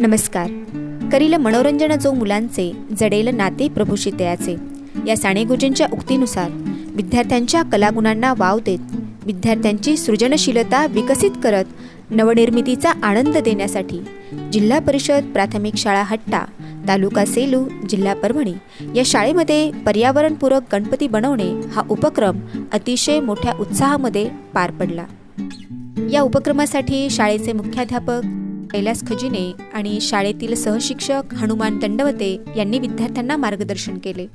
नमस्कार. करील मनोरंजन जो मुलांचे जडेल नाते प्रभूशी तयाचे. या साणेगुजींच्या उक्तीनुसार विद्यार्थ्यांच्या कलागुणांना वाव देत विद्यार्थ्यांची सृजनशीलता विकसित करत नवनिर्मितीचा आनंद देण्यासाठी जिल्हा परिषद प्राथमिक शाळा हट्टा तालुका सेलू जिल्हा परभणी या शाळेमध्ये पर्यावरणपूरक गणपती बनवणे हा उपक्रम अतिशय मोठ्या उत्साहामध्ये पार पडला. या उपक्रमासाठी शाळेचे मुख्याध्यापक कैलास खजिने आणि शाळेतील सहशिक्षक हनुमान दंडवते यांनी विद्यार्थ्यांना मार्गदर्शन केले.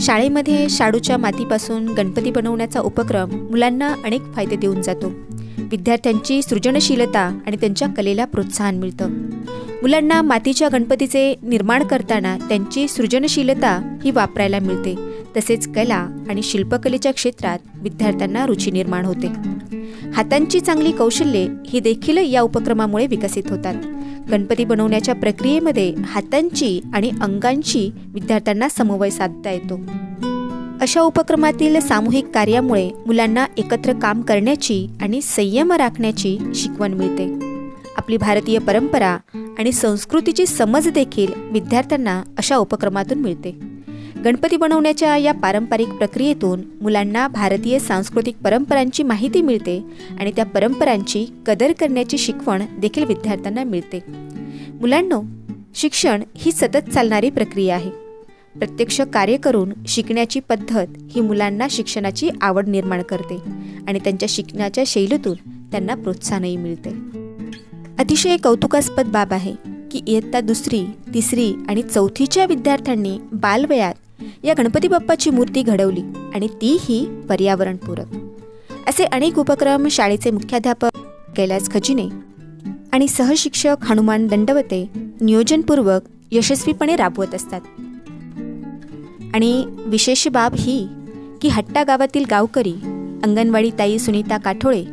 शाळेमध्ये शाडूच्या मातीपासून गणपती बनवण्याचा उपक्रम मुलांना अनेक फायदे देऊन जातो. विद्यार्थ्यांची सृजनशीलता आणि त्यांच्या कलेला प्रोत्साहन मिळतं. मुलांना मातीच्या गणपतीचे निर्माण करताना त्यांची सृजनशीलता ही वापरायला मिळते. तसेच कला आणि शिल्पकलेच्या क्षेत्रात विद्यार्थ्यांना रुची निर्माण होते. हातांची चांगली कौशल्ये ही देखील या उपक्रमामुळे विकसित होतात. गणपती बनवण्याच्या प्रक्रियेमध्ये हातांची आणि अंगांची विद्यार्थ्यांना समन्वय साधता येतो. अशा उपक्रमातील सामूहिक कार्यामुळे मुलांना एकत्र काम करण्याची आणि संयम राखण्याची शिकवण मिळते. आपली भारतीय परंपरा आणि संस्कृतीची समज देखील विद्यार्थ्यांना अशा उपक्रमातून मिळते. गणपती बनवण्याच्या या पारंपरिक प्रक्रियेतून मुलांना भारतीय सांस्कृतिक परंपरांची माहिती मिळते आणि त्या परंपरांची कदर करण्याची शिकवण देखील विद्यार्थ्यांना मिळते. मुलांनो शिक्षण ही सतत चालणारी प्रक्रिया आहे. प्रत्यक्ष कार्य करून शिकण्याची पद्धत ही मुलांना शिक्षणाची आवड निर्माण करते आणि त्यांच्या शिकण्याच्या शैलीतून त्यांना प्रोत्साहनही मिळते. अतिशय कौतुकास्पद बाब आहे की इयत्ता दुसरी तिसरी आणि चौथीच्या विद्यार्थ्यांनी बालवयात या गणपती बाप्पाची मूर्ती घडवली आणि तीही पर्यावरणपूरक. असे अनेक उपक्रम शाळेचे मुख्याध्यापक कैलास खजिने आणि सहशिक्षक हनुमान दंडवते नियोजनपूर्वक यशस्वीपणे राबवत असतात. आणि विशेष बाब ही की हट्टा गावातील गावकरी अंगणवाडी ताई सुनीता काठोळे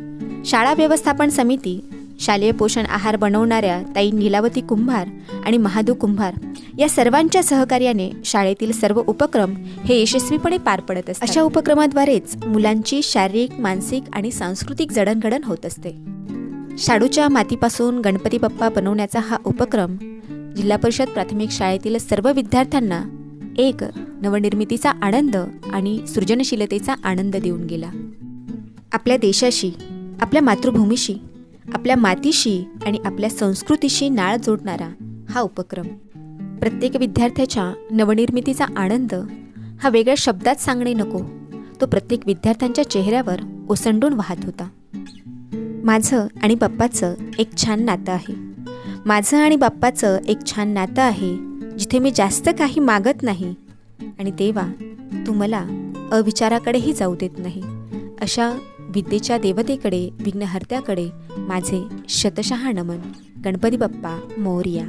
शाळा व्यवस्थापन समिती शालेय पोषण आहार बनवणाऱ्या ताई नीलावती कुंभार आणि महादू कुंभार या सर्वांच्या सहकार्याने शाळेतील सर्व उपक्रम हे यशस्वीपणे पार पडत असतात. अशा उपक्रमाद्वारेच मुलांची शारीरिक मानसिक आणि सांस्कृतिक जडणघडण होत असते. शाडूच्या मातीपासून गणपती बाप्पा बनवण्याचा हा उपक्रम जिल्हा परिषद प्राथमिक शाळेतील सर्व विद्यार्थ्यांना एक नवनिर्मितीचा आनंद आणि सृजनशीलतेचा आनंद देऊन गेला. आपल्या देशाशी आपल्या मातृभूमीशी आपल्या मातीशी आणि आपल्या संस्कृतीशी नाळ जोडणारा हा उपक्रम. प्रत्येक विद्यार्थ्याच्या नवनिर्मितीचा आनंद हा वेगळ्या शब्दात सांगणे नको तो प्रत्येक विद्यार्थ्यांच्या चेहऱ्यावर ओसंडून वाहत होता. माझं आणि बाप्पाचं एक छान नातं आहे. माझं आणि बाप्पाचं एक छान नातं आहे जिथे मी जास्त काही मागत नाही आणि देवा तू मला अविचाराकडेही जाऊ देत नाही अशा विद्येच्या देवतेकडे विघ्नहर्त्याकडे माझे शतशः नमन. गणपती बाप्पा मोरया.